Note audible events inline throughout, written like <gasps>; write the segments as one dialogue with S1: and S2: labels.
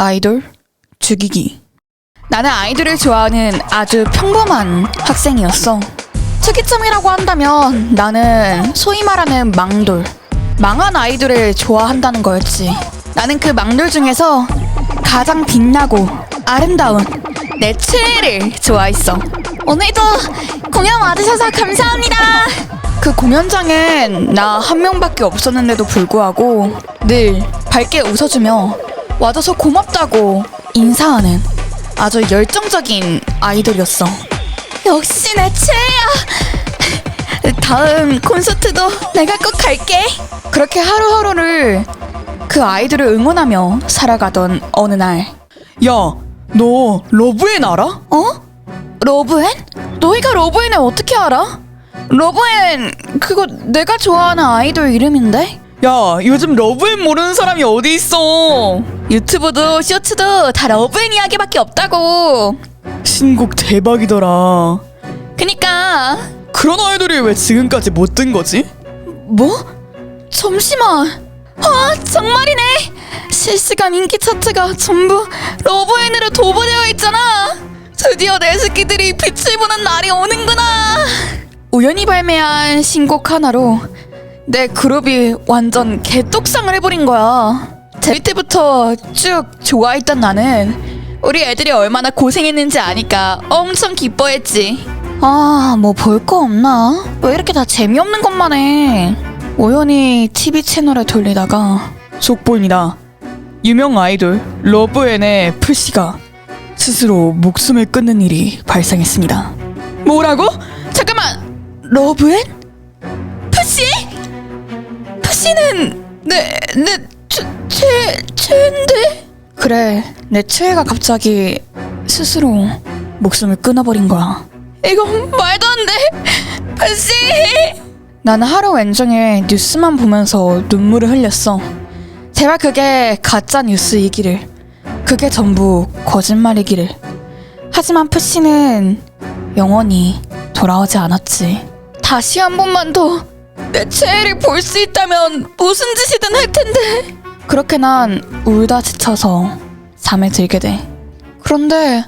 S1: 아이돌 죽이기. 나는 아이돌을 좋아하는 아주 평범한 학생이었어. 특이점이라고 한다면 나는 소위 말하는 망돌, 망한 아이돌을 좋아한다는 거였지. 나는 그 망돌 중에서 가장 빛나고 아름다운 내 최애를 좋아했어. 오늘도 공연 와주셔서 감사합니다. 그 공연장엔 나 한 명밖에 없었는데도 불구하고 늘 밝게 웃어주며 와줘서 고맙다고 인사하는 아주 열정적인 아이돌이었어. 역시 내 최애야. 다음 콘서트도 내가 꼭 갈게. 그렇게 하루하루를 그 아이들을 응원하며 살아가던 어느 날.
S2: 야, 너 러브앤 알아?
S1: 어? 러브앤? 너희가 러브앤을 어떻게 알아? 러브앤 그거 내가 좋아하는 아이돌 이름인데?
S2: 야, 요즘 러브앤 모르는 사람이 어디 있어?
S1: 유튜브도 쇼츠도 다 러브앤 이야기밖에 없다고.
S2: 신곡 대박이더라.
S1: 그니까
S2: 그런 아이돌이 왜 지금까지 못 뜬 거지?
S1: 뭐? 잠시만. 아 정말이네. 실시간 인기 차트가 전부 러브앤으로 도보되어 있잖아. 드디어 내 새끼들이 빛을 보는 날이 오는구나. 우연히 발매한 신곡 하나로 내 그룹이 완전 개떡상을 해버린 거야. 데뷔 때부터 쭉 좋아했던 나는 우리 애들이 얼마나 고생했는지 아니까 엄청 기뻐했지. 아, 뭐 볼 거 없나? 왜 이렇게 다 재미없는 것만 해? 우연히 TV 채널을 돌리다가
S2: 속보입니다. 유명 아이돌 러브앤의 푸시가 스스로 목숨을 끊는 일이 발생했습니다.
S1: 뭐라고? 잠깐만 러브앤? 푸시? 푸시는 내내최최 최인데? 그래 내 최애가 갑자기 스스로 목숨을 끊어버린 거야. 이건 말도 안 돼. 푸시. 나는 하루 왼종일 뉴스만 보면서 눈물을 흘렸어. 제발 그게 가짜 뉴스이기를. 그게 전부 거짓말이기를. 하지만 푸시는 영원히 돌아오지 않았지. 다시 한 번만 더 내 최애를 볼 수 있다면 무슨 짓이든 할 텐데. 그렇게 난 울다 지쳐서 잠에 들게 돼. 그런데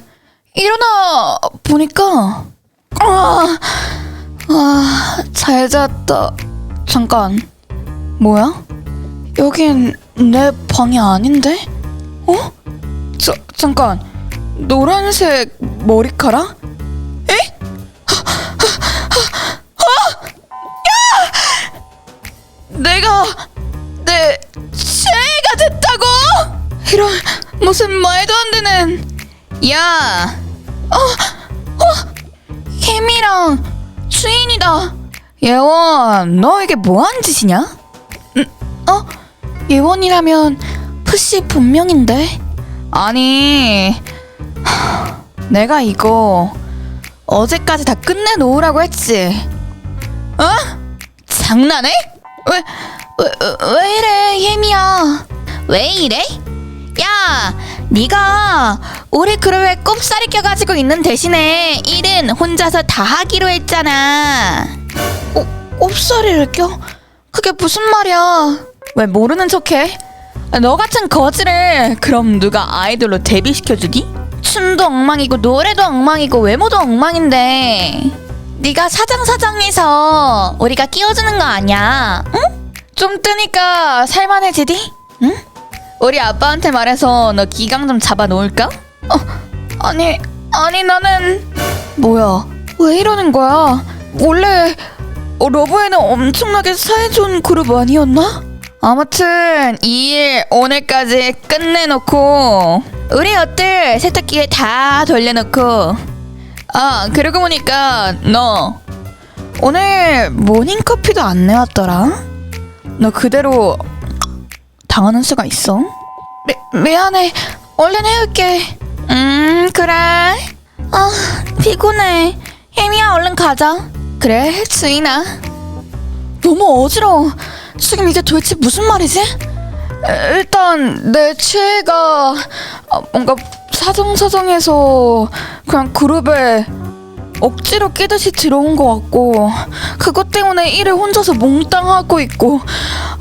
S1: 일어나 보니까 아, 아, 잘 잤다. 잠깐. 뭐야? 여긴 내 방이 아닌데? 어? 저, 잠깐. 노란색 머리카락? 내가 내 최애가 됐다고? 이런 무슨 말도 안 되는 야! 어, 어, 혜미랑 주인이다. 예원, 너 이게 뭐하는 짓이냐? 음, 어? 예원이라면 푸시 본명인데? 아니, 하, 내가 이거 어제까지 다 끝내놓으라고 했지. 어? 장난해? 왜, 왜, 왜 이래, 혜미야? 왜 이래? 야, 네가 우리 그룹에 꼽살이 껴가지고 있는 대신에 일은 혼자서 다 하기로 했잖아. 어, 꼽살이를 껴? 그게 무슨 말이야? 왜 모르는 척해? 너 같은 거지를 그럼 누가 아이돌로 데뷔시켜주니? 춤도 엉망이고 노래도 엉망이고 외모도 엉망인데 네가 사장 사장해서 우리가 끼워주는 거 아니야? 응? 좀 뜨니까 살만해지디? 응? 우리 아빠한테 말해서 너 기강 좀 잡아 놓을까? 어, 아니, 아니 나는 뭐야? 왜 이러는 거야? 원래 어, 러브에는 엄청나게 사이좋은 그룹 아니었나? 아무튼 이 일 오늘까지 끝내놓고 우리 옷들 세탁기에 다 돌려놓고 아 그러고 보니까 너 오늘 모닝커피도 안 내왔더라? 너 그대로 당하는 수가 있어? 미, 미안해. 얼른 해올게. 음, 그래. 아, 피곤해. 혜미야, 얼른 가자. 그래, 주인아. 너무 어지러워. 지금 이게 도대체 무슨 말이지? 에, 일단 내 최애가 아, 뭔가 사정사정해서 그냥 그룹에 억지로 깨듯이 들어온 것 같고 그것 때문에 일을 혼자서 몽땅 하고 있고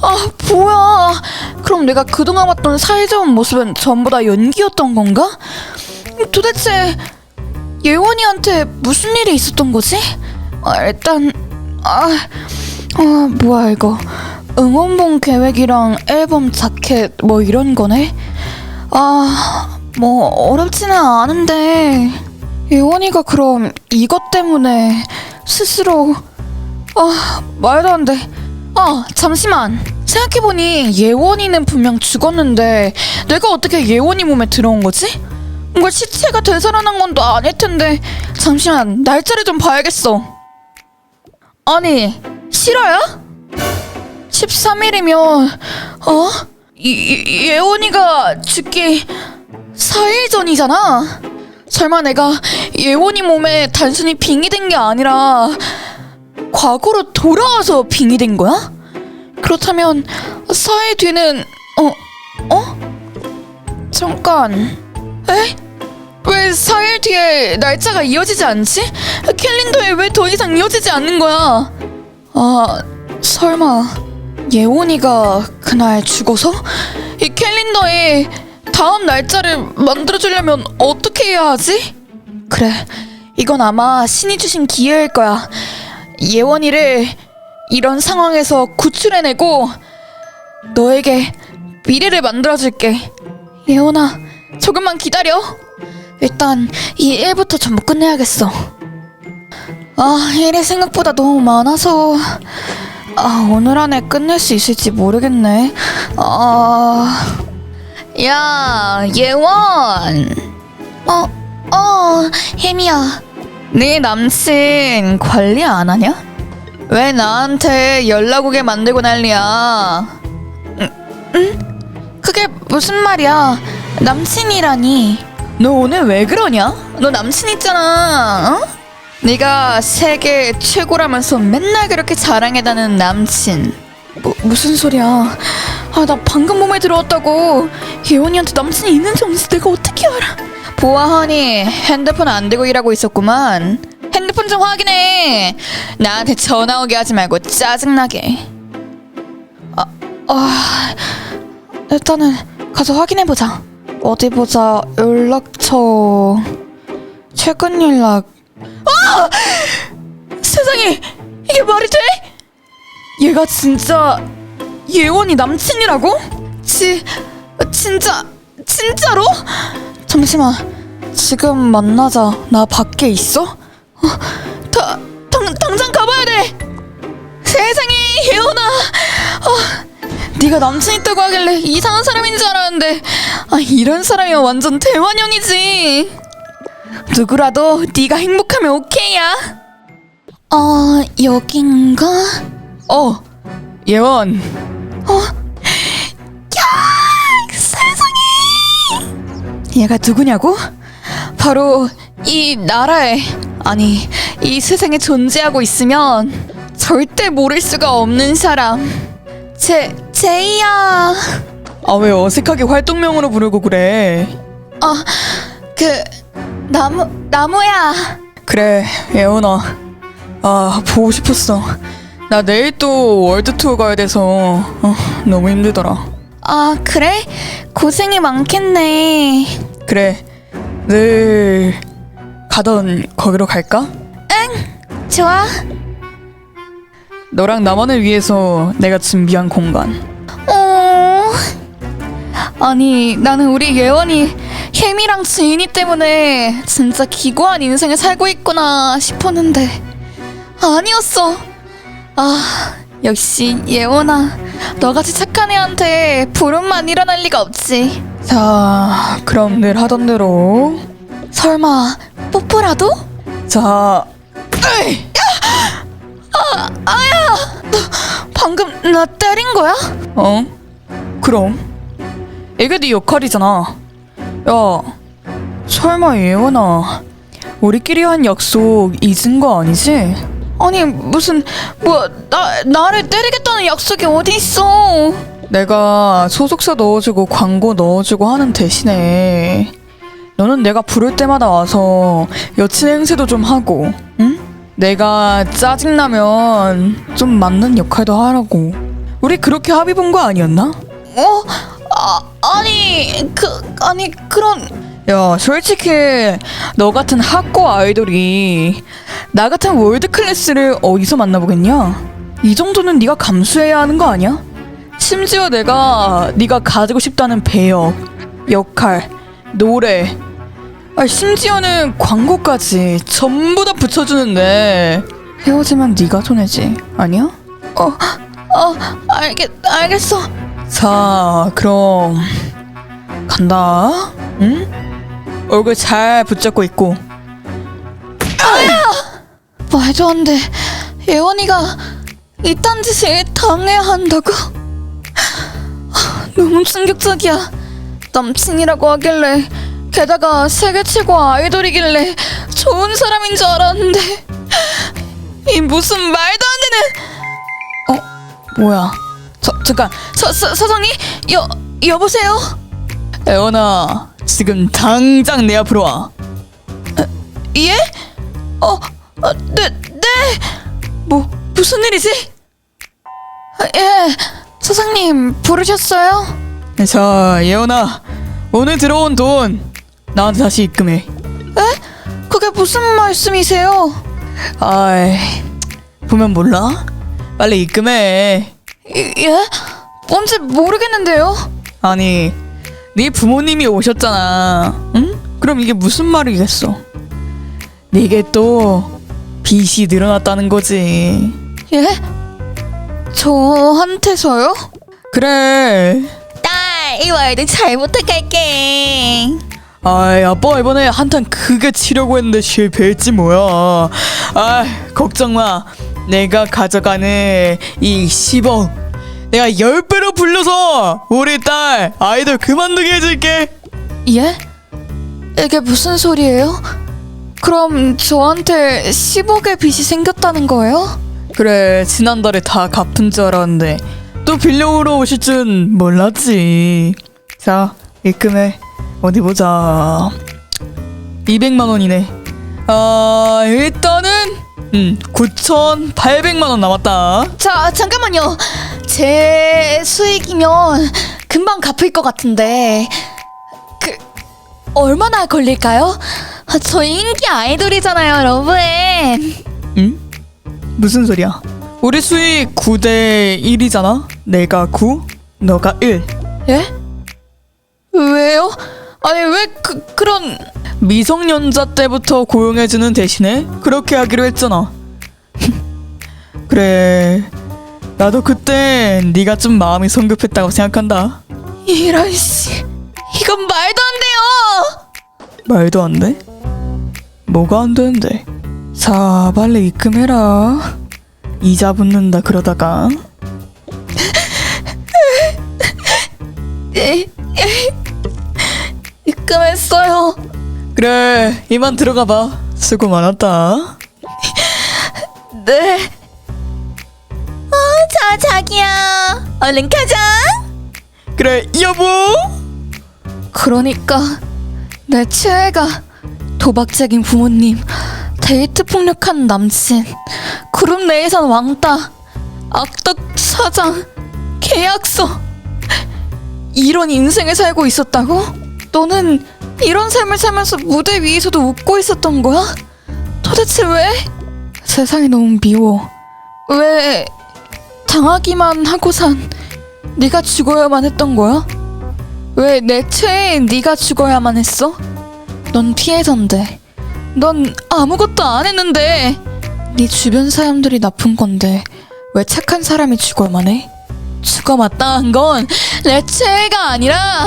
S1: 아 뭐야 그럼 내가 그동안 봤던 사이좋은 모습은 전부 다 연기였던 건가? 도대체 예원이한테 무슨 일이 있었던 거지? 아, 일단 아, 아 뭐야 이거 응원봉 계획이랑 앨범 자켓 뭐 이런 거네 아 뭐 어렵지는 않은데 예원이가 그럼 이것 때문에 스스로 아 말도 안 돼 아 잠시만 생각해보니 예원이는 분명 죽었는데 내가 어떻게 예원이 몸에 들어온 거지? 뭔가 시체가 되살아난 건또 아닐 텐데 잠시만 날짜를 좀 봐야겠어 아니 실화야? 13일이면 어? 이, 이- 예원이가 죽기 4일 전이잖아 설마 내가 예원이 몸에 단순히 빙이 된 게 아니라 과거로 돌아와서 빙이 된 거야? 그렇다면 4일 뒤는 어? 어? 잠깐 에? 왜 4일 뒤에 날짜가 이어지지 않지? 캘린더에 왜 더 이상 이어지지 않는 거야? 아, 설마 예원이가 그날 죽어서? 이 캘린더에 다음 날짜를 만들어주려면 어떻게 해야 하지? 그래, 이건 아마 신이 주신 기회일 거야. 예원이를 이런 상황에서 구출해내고 너에게 미래를 만들어줄게. 예원아, 조금만 기다려. 일단 이 일부터 전부 끝내야겠어. 아, 일이 생각보다 너무 많아서 아, 오늘 안에 끝낼 수 있을지 모르겠네. 아, 야, 예원. 어, 어, 혜미야. 네 남친 관리 안 하냐? 왜 나한테 연락 오게 만들고 난리야? 응? 응? 그게 무슨 말이야? 남친이라니. 너 오늘 왜 그러냐? 너 남친 있잖아. 어? 네가 세계 최고라면서 맨날 그렇게 자랑해다는 남친. 뭐, 무슨 소리야? 아, 나 방금 몸에 들어왔다고. 예원이한테 남친이 있는지 없는지 내가 어떻게 알아? 보아하니 핸드폰 안 들고 일하고 있었구만. 핸드폰 좀 확인해. 나한테 전화 오게 하지 말고 짜증나게. 아, 아, 일단은 가서 확인해 보자. 어디 보자. 연락처. 최근 연락. 아! 세상에 이게 말이 돼? 얘가 진짜 예원이 남친이라고? 지 진짜 진짜로? 잠시만 지금 만나자 나 밖에 있어? 어, 다, 당, 당장 가봐야 돼 세상에 예원아 어, 네가 남친 있다고 하길래 이상한 사람인 줄 알았는데 아 이런 사람이면 완전 대환영이지 누구라도 네가 행복하면 오케이야 어 여긴가? 어 예원 어? 야 세상에 얘가 누구냐고? 바로 이 나라에 아니 이 세상에 존재하고 있으면 절대 모를 수가 없는 사람 제 제이야
S2: 아 왜 어색하게 활동명으로 부르고 그래?
S1: 아 그 나무 나무야.
S2: 그래 예원아. 아 보고 싶었어. 나 내일 또 월드 투어 가야 돼서 어, 너무 힘들더라.
S1: 아 그래? 고생이 많겠네.
S2: 그래 늘 가던 거기로 갈까?
S1: 좋아.
S2: 너랑 나만을 위해서 내가 준비한 공간.
S1: 어? 아니 나는 우리 예원이 혜미랑 지인이 때문에 진짜 기구한 인생을 살고 있구나 싶었는데 아니었어. 아 역시 예원아 너같이 착한 애한테 부름만 일어날 리가 없지.
S2: 자 그럼 늘 하던 대로.
S1: 설마 뽀뽀라도?
S2: 자
S1: 방금 나 때린 거야?
S2: 어? 그럼? 이게 네 역할이잖아 야 설마 예원아 우리끼리 한 약속 잊은 거 아니지?
S1: 아니 무슨 뭐나 나를 때리겠다는 약속이 어디 있어?
S2: 내가 소속사 넣어주고 광고 넣어주고 하는 대신에 너는 내가 부를 때마다 와서 여친 행세도 좀 하고 응? 내가 짜증나면 좀 맞는 역할도 하라고. 우리 그렇게 합의 본 거 아니었나?
S1: 어? 아, 아니 그 아니 그런
S2: 야, 솔직히 너 같은 학고 아이돌이 나 같은 월드 클래스를 어디서 만나보겠냐? 이 정도는 네가 감수해야 하는 거 아니야? 심지어 내가 네가 가지고 싶다는 배역, 역할, 노래, 아, 심지어는 광고까지 전부 다 붙여주는데 헤어지면 네가 손해지, 아니야?
S1: 어, 어 알겠 알겠어
S2: 자, 그럼 간다. 응? 얼굴 잘 붙잡고 있고.
S1: 말도 안 돼. 예원이가 이딴 짓을 당해야 한다고? 너무 충격적이야. 남친이라고 하길래 게다가 세계 최고 아이돌이길래 좋은 사람인 줄 알았는데 이 무슨 말도 안 되는
S2: 뭐야? 저 잠깐,
S1: 서, 서, 서정이 여 여보세요?
S2: 애원아, 지금 당장 내 앞으로 와.
S1: 예? 어, 어, 네, 네. 뭐 무슨 일이지? 아, 예, 서상님 부르셨어요?
S2: 자, 예원아, 오늘 들어온 돈 나한테 다시 입금해.
S1: 에? 그게 무슨 말씀이세요?
S2: 아이, 보면 몰라? 빨리 입금해.
S1: 예? 예? 뭔지 모르겠는데요.
S2: 아니, 네 부모님이 오셨잖아. 응? 그럼 이게 무슨 말이겠어? 네게 또 빚이 늘어났다는 거지.
S1: 예? 저한테서요?
S2: 그래.
S1: 딸, 이 월드 잘 부탁할게.
S2: 아이 아빠 이번에 한탄 크게 치려고 했는데 실패했지 뭐야 아 걱정 마 내가 가져가는 이 10억 내가 10배로 불려서 우리 딸 아이돌 그만두게 해줄게
S1: 예? 이게 무슨 소리예요? 그럼 저한테 10억의 빚이 생겼다는 거예요?
S2: 그래 지난달에 다 갚은 줄 알았는데 또 빌려오러 오실 줄 몰랐지 자 입금해 어디 보자 200만 원이네 아 일단은 음 9,800만 원 남았다
S1: 자, 잠깐만요. 제 수익이면 금방 갚을 것 같은데 그 얼마나 걸릴까요? 아, 저 인기 아이돌이잖아요, 여러분.
S2: 응? 무슨 소리야? 우리 수익 9대 1이잖아? 내가 9, 너가 1.
S1: 예? 왜요? 아니 왜 그, 그런
S2: 미성년자 때부터 고용해주는 대신에 그렇게 하기로 했잖아. <laughs> 그래. 나도 그때 네가 좀 마음이 성급했다고 생각한다.
S1: 이런 씨 이건 말도 안 돼요.
S2: 말도 안 돼? 뭐가 안 되는데? 자, 빨리 입금해라. 이자 붙는다 그러다가
S1: 예, 입금했어요.
S2: 그래 이만 들어가 봐. 수고 많았다.
S1: 네. 어, 자 자기야, 얼른 가자.
S2: 그래 여보.
S1: 그러니까 내 최애가 도박적인 부모님, 데이트 폭력한 남친, 그룹 내에선 왕따, 악덕 사장, 계약서 이런 인생을 살고 있었다고? 너는 이런 삶을 살면서 무대 위에서도 웃고 있었던 거야? 도대체 왜? 세상이 너무 미워. 왜 당하기만 하고 산 네가 죽어야만 했던 거야? 왜 내 최애인 네가 죽어야만 했어? 넌 피해자인데 넌 아무것도 안 했는데 네 주변 사람들이 나쁜 건데 왜 착한 사람이 죽어야만 해? 죽어 마땅한 건 내 최애가 아니라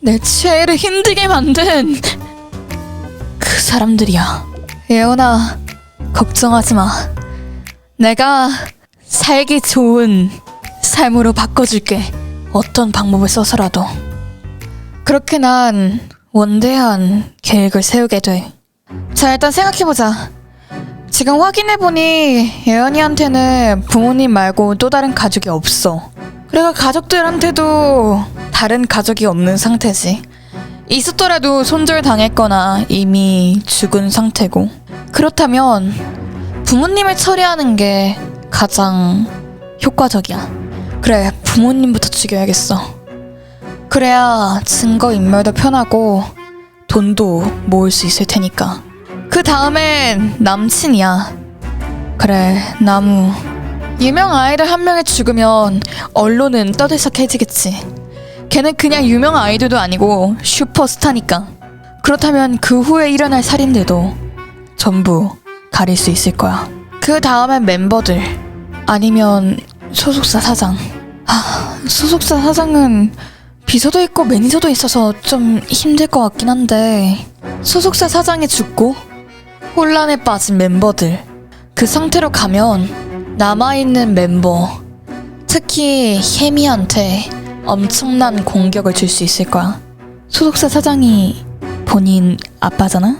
S1: 내 최애를 힘들게 만든 그 사람들이야 예원아 걱정하지 마 내가 살기 좋은 삶으로 바꿔줄게 어떤 방법을 써서라도 그렇게 난 원대한 계획을 세우게 돼. 자, 일단 생각해보자. 지금 확인해보니 예언이한테는 부모님 말고 또 다른 가족이 없어. 그리고 가족들한테도 다른 가족이 없는 상태지. 있었더라도 손절 당했거나 이미 죽은 상태고. 그렇다면 부모님을 처리하는 게 가장 효과적이야. 그래, 부모님부터 죽여야겠어. 그래야 증거 인멸도 편하고 돈도 모을 수 있을 테니까. 그 다음엔 남친이야. 그래, 나무. 유명 아이돌 한 명이 죽으면 언론은 떠들썩해지겠지. 걔는 그냥 유명 아이돌도 아니고 슈퍼스타니까. 그렇다면 그 후에 일어날 살인들도 전부 가릴 수 있을 거야. 그 다음엔 멤버들 아니면 소속사 사장. 아, 소속사 사장은 비서도 있고 매니저도 있어서 좀 힘들 것 같긴 한데 소속사 사장이 죽고 혼란에 빠진 멤버들 그 상태로 가면 남아있는 멤버 특히 혜미한테 엄청난 공격을 줄 수 있을 거야 소속사 사장이 본인 아빠잖아?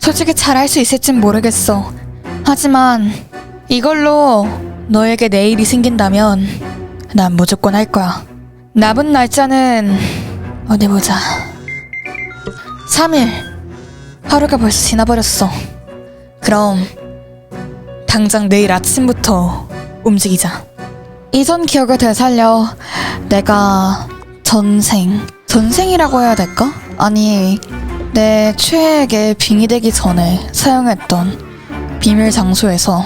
S1: 솔직히 잘할 수 있을진 모르겠어 하지만 이걸로 너에게 내일이 생긴다면 난 무조건 할 거야 남은 날짜는 어디 보자. 3일. 하루가 벌써 지나버렸어. 그럼 당장 내일 아침부터 움직이자. 이전 기억을 되살려 내가 전생, 전생이라고 해야 될까? 아니, 내 최애에게 빙이 되기 전에 사용했던 비밀 장소에서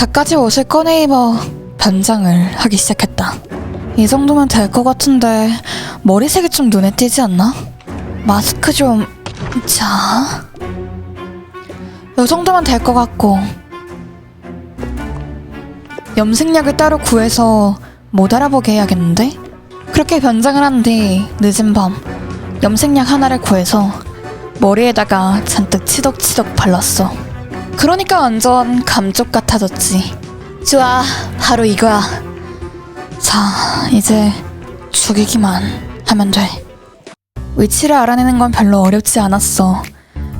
S1: 갖가지 옷을 꺼내 입어 변장을 하기 시작했다. 이 정도면 될 것 같은데 머리색이 좀 눈에 띄지 않나? 마스크 좀... 자... 이 정도면 될 것 같고 염색약을 따로 구해서 못 알아보게 해야겠는데? 그렇게 변장을 한 뒤 늦은 밤 염색약 하나를 구해서 머리에다가 잔뜩 치덕치덕 발랐어 그러니까 완전 감쪽 같아졌지 좋아 바로 이거야 자, 이제 죽이기만 하면 돼. 위치를 알아내는 건 별로 어렵지 않았어.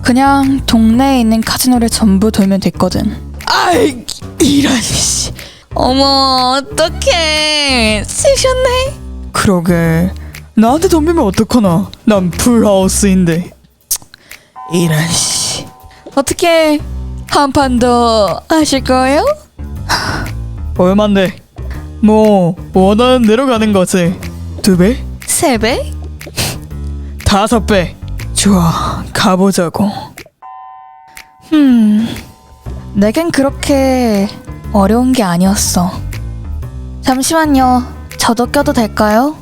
S1: 그냥 동네에 있는 카지노를 전부 돌면 됐거든. 아이, 이런 씨. 어머, 어떡해. 쓰셨네?
S2: 그러게 나한테 덤비면 어떡하나 난 풀하우스인데 이런 씨
S1: 어떻게 한 판 더 하실 거예요?
S2: 얼만데 뭐 원하는 대로 가는 거지 두 배?
S1: 세 배?
S2: 다섯 배 좋아 가보자고
S1: 음, 내겐 그렇게 어려운 게 아니었어. 잠시만요. 저도 껴도 될까요?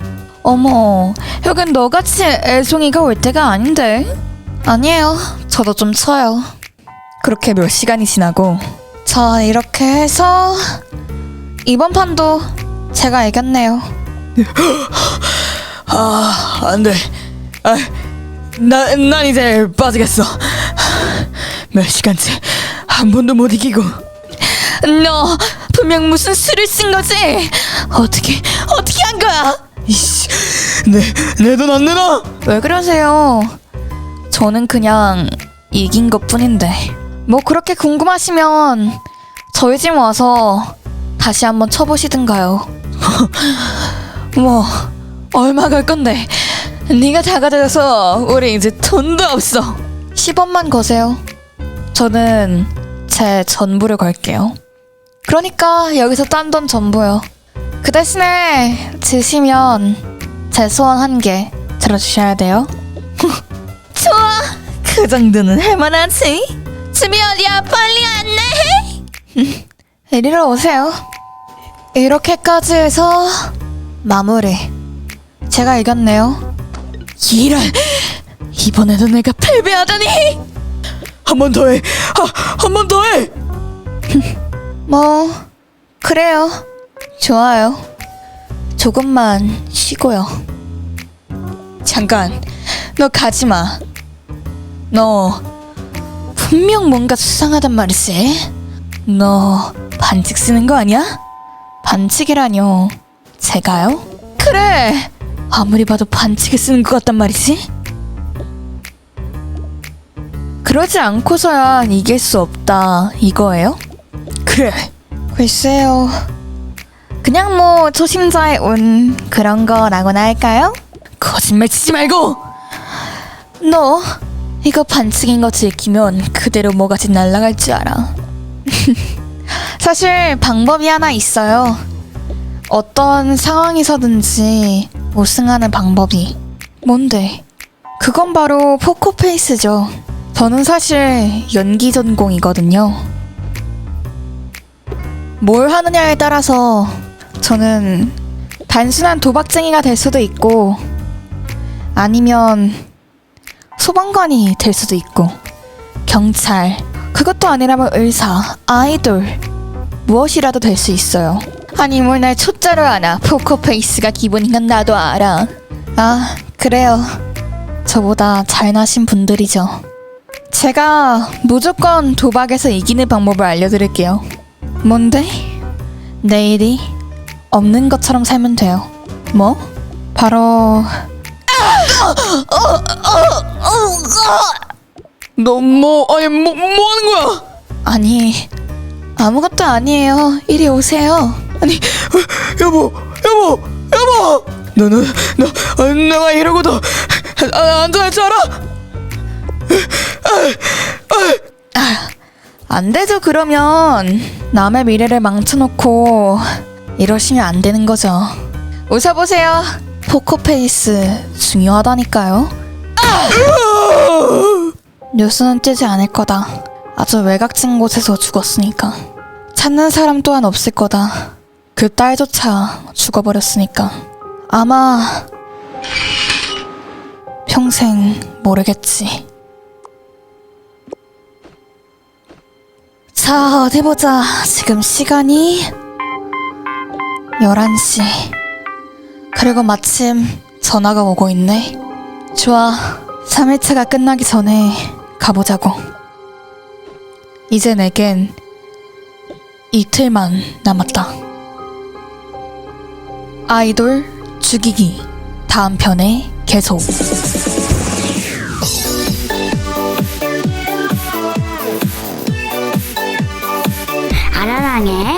S1: 어머, 여긴 너같이 애송이가 올 때가 아닌데. 아니에요. 저도 좀 쳐요.
S2: 그렇게 몇 시간이 지나고
S1: 자, 이렇게 해서 이번 판도 제가 이겼네요. <gasps>
S2: 아 안돼 아, 나, 난 이제 빠지겠어 몇 시간째 한 번도 못 이기고
S1: 너 분명 무슨 수를 쓴 거지? 어떻게 어떻게 한 거야?
S2: 이씨 내내 돈 안 내놔
S1: 왜 그러세요? 저는 그냥 이긴 것 뿐인데. 뭐 그렇게 궁금하시면 저희 집 와서 다시 한번 쳐보시든가요. <laughs> 뭐 얼마 걸 건데? 네가 다 가져가서 우리 이제 돈도 없어. 10원만 거세요. 저는 제 전부를 걸게요. 그러니까 여기서 딴 돈 전부요. 그 대신에 지시면 제 소원 한 개 들어주셔야 돼요. <laughs> 좋아. 그 정도는 할만하지. 집이 어디야? 빨리 안내해. <laughs> 이리로 오세요. 이렇게까지 해서 마무리. 제가 이겼네요. 이런. 이번에도 내가 패배하다니.
S2: 한 번 더해 한번 더해 <laughs>
S1: 뭐 그래요. 좋아요. 조금만 쉬고요. 잠깐. 너 가지 마. 너 분명 뭔가 수상하단 말이지. 너 반칙 쓰는 거 아니야? 반칙이라뇨. 제가요? 그래. 아무리 봐도 반칙을 쓰는 것 같단 말이지. 그러지 않고서야 이길 수 없다 이거예요?
S2: 그래
S1: 글쎄요. 그냥 뭐 초심자의 운 그런 거라고나 할까요?
S2: 거짓말 치지 말고
S1: 너 이거 반칙인 거 들키면 그대로 뭐가지 날아갈 줄 알아. <laughs> 사실 방법이 하나 있어요. 어떤 상황에서든지 우승하는 방법이. 뭔데? 그건 바로 포커페이스죠. 저는 사실 연기 전공이거든요. 뭘 하느냐에 따라서 저는 단순한 도박쟁이가 될 수도 있고 아니면 소방관이 될 수도 있고 경찰 그것도 아니라면 의사 아이돌 무엇이라도 될 수 있어요. 아니 뭘 날 초짜로 아나 포커페이스가 기본인 건 나도 알아. 아 그래요. 저보다 잘나신 분들이죠. 제가 무조건 도박에서 이기는 방법을 알려드릴게요. 뭔데? 내일이 없는 것처럼 살면 돼요. 뭐? 바로
S2: 너뭐 아니 뭐, 뭐 하는 거야?
S1: 아니 아무것도 아니에요. 이리 오세요.
S2: 아니 어, 여보 여보 여보 너는 너 어, 내가 이러고도 아, 앉아할 줄 알아?
S1: 안 되죠 그러면 남의 미래를 망쳐놓고 이러시면 안 되는 거죠. 웃어보세요. 포커페이스 중요하다니까요. 뉴스는 뜨지 않을 거다. 아주 외곽진 곳에서 죽었으니까. 찾는 사람 또한 없을 거다. 그 딸조차 죽어버렸으니까. 아마 평생 모르겠지. 자, 어디 보자. 지금 시간이 11시. 그리고 마침 전화가 오고 있네. 좋아. 3일차가 끝나기 전에 가보자고. 이제 내겐 이틀만 남았다. 아이돌 죽이기. 다음 편에 계속.
S3: 아라랑의